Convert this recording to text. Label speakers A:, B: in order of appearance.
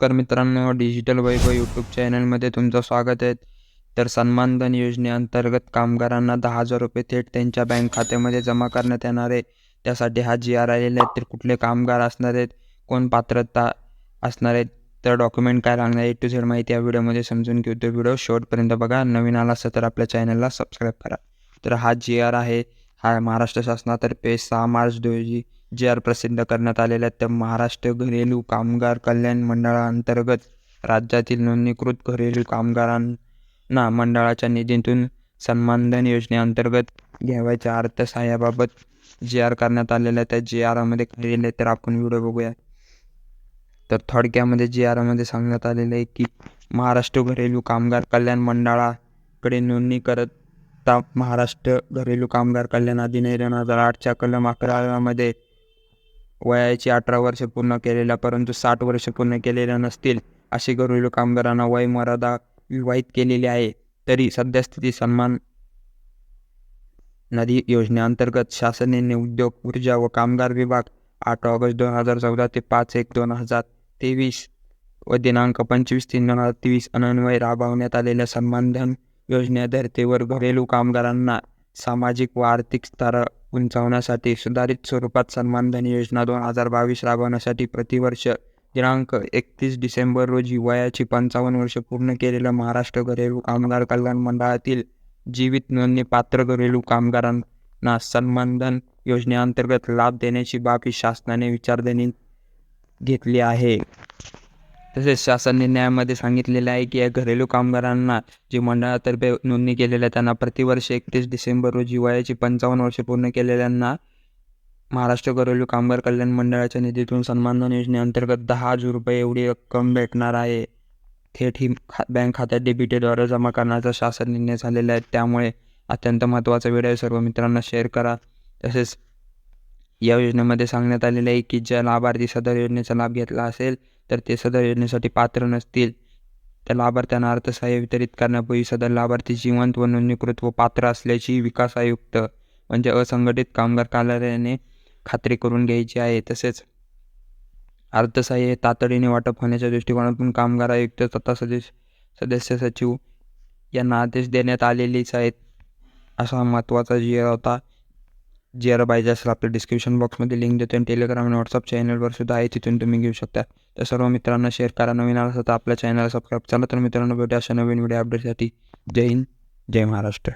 A: नमस्कार मित्रांनो डिजिटल वैभव यूट्यूब चॅनलमध्ये तुमचं स्वागत आहे. तर सन्मानधन योजनेअंतर्गत कामगारांना दहा हजार रुपये थेट त्यांच्या बँक खात्यामध्ये जमा करण्यात येणार आहे. त्यासाठी हा जी आर आलेला आहे तर कुठले कामगार असणार आहेत कोण पात्रता असणार आहेत तर डॉक्युमेंट काय लागणार आहे टू झेड माहिती या व्हिडिओमध्ये समजून घेऊ. तो व्हिडिओ शेवटपर्यंत बघा नवीन आला असेल तर आपल्या चॅनलला सबस्क्राईब करा. तर हा जी आर आहे हा महाराष्ट्र शासनातर्फे सहा मार्च दोन आर प्रसिद्ध करण्यात आलेल्या त्या महाराष्ट्र घरेलू कामगार कल्याण मंडळाअंतर्गत राज्यातील नोंदणीकृत घरेलू कामगारांना मंडळाच्या निधीतून सन्मानधन योजनेअंतर्गत घ्यावयाच्या अर्थसहाय्याबाबत जे आर करण्यात आलेल्या त्या जी आरमध्ये लिहिले तर आपण व्हिडिओ बघूया. तर थोडक्यामध्ये जी आरमध्ये सांगण्यात आलेलं आहे की महाराष्ट्र घरेलू कामगार कल्याण मंडळाकडे नोंदणी करता महाराष्ट्र घरेलू कामगार कल्याण अधिनियम दोन हजार आठच्या कलम अकरामध्ये वयाची अठरा वर्ष पूर्ण केलेल्या परंतु साठ वर्ष पूर्ण केलेल्या नसतील अशी घरेलू कामगारांना वय मर्यादा विवाहित केलेली आहे. तरी सद्यस्थिती सन्मान नदी योजनेअंतर्गत शासनाने उद्योग ऊर्जा व कामगार विभाग आठ ऑगस्ट दोन हजार चौदा ते पाच एक दोन हजार तेवीस व दिनांक पंचवीस तीन दोन हजार तेवीस अन्वय राबवण्यात आलेल्या सन्मानधन योजनेधर्तेवर घरेलू कामगारांना सामाजिक व आर्थिक स्तर उंचावण्यासाठी सुधारित स्वरूपात सन्मानधन योजना दोन हजार बावीस राबवण्यासाठी प्रतिवर्ष दिनांक एकतीस डिसेंबर रोजी वयाची पंचावन्न वर्ष पूर्ण केलेल्या महाराष्ट्र घरेलू कामगार कल्याण मंडळातील जीवित नोंदणी पात्र घरेलू कामगारांना सन्मानधन योजनेअंतर्गत लाभ देण्याची बाब ही शासनाने विचारधनी घेतली आहे. तसेच शासन निर्णयामध्ये सांगितलेलं आहे की या घरेलू कामगारांना जी मंडळातर्फे नोंदणी केलेल्या त्यांना प्रतिवर्ष एकतीस डिसेंबर रोजी वयाची पंचावन्न वर्षे पूर्ण केलेल्यांना महाराष्ट्र घरेलू कामगार कल्याण मंडळाच्या निधीतून सन्मानधन योजनेअंतर्गत दहा हजार रुपये एवढी रक्कम भेटणार आहे. थेट ही खा बँक खात्यात डेबिटेद्वारे जमा करण्याचा शासन निर्णय झालेला आहे. त्यामुळे अत्यंत महत्त्वाचा व्हिडिओ सर्व मित्रांना शेअर करा. तसेच या योजनेमध्ये सांगण्यात आलेलं आहे की ज्या लाभार्थी सदर योजनेचा लाभ घेतला असेल तर ते सदर योजनेसाठी पात्र नसतील. त्या लाभार्थ्यांना अर्थसहाय्य वितरित करण्यापूर्वी सदर लाभार्थी जिवंत व नोंदणीकृत व पात्र असल्याची विकास आयुक्त म्हणजे असंघटित कामगार कार्यालयाने खात्री करून घ्यायची आहे. तसेच अर्थसहाय्य हे तातडीने वाटप होण्याच्या दृष्टिकोनातून कामगार आयुक्त तथा सदस्य सदस्य सचिव यांना आदेश देण्यात आलेलेच आहेत असा महत्त्वाचा जी होता जी आर पाहिजे असेल आपल्या डिस्क्रिप्शन बॉक्समध्ये लिंक देतो आणि टेलिग्राम आणि व्हॉट्सअप चॅनलवर सुद्धा आहे तिथून तुम्ही घेऊ शकता. तर सर्व मित्रांना शेअर करा. नवीन आला तर आपल्या चॅनलला सबस्क्राईब चला तर मित्रांनो भेटूया अशा नवीन व्हिडिओ अपडेटसाठी जय हिंद जय महाराष्ट्र.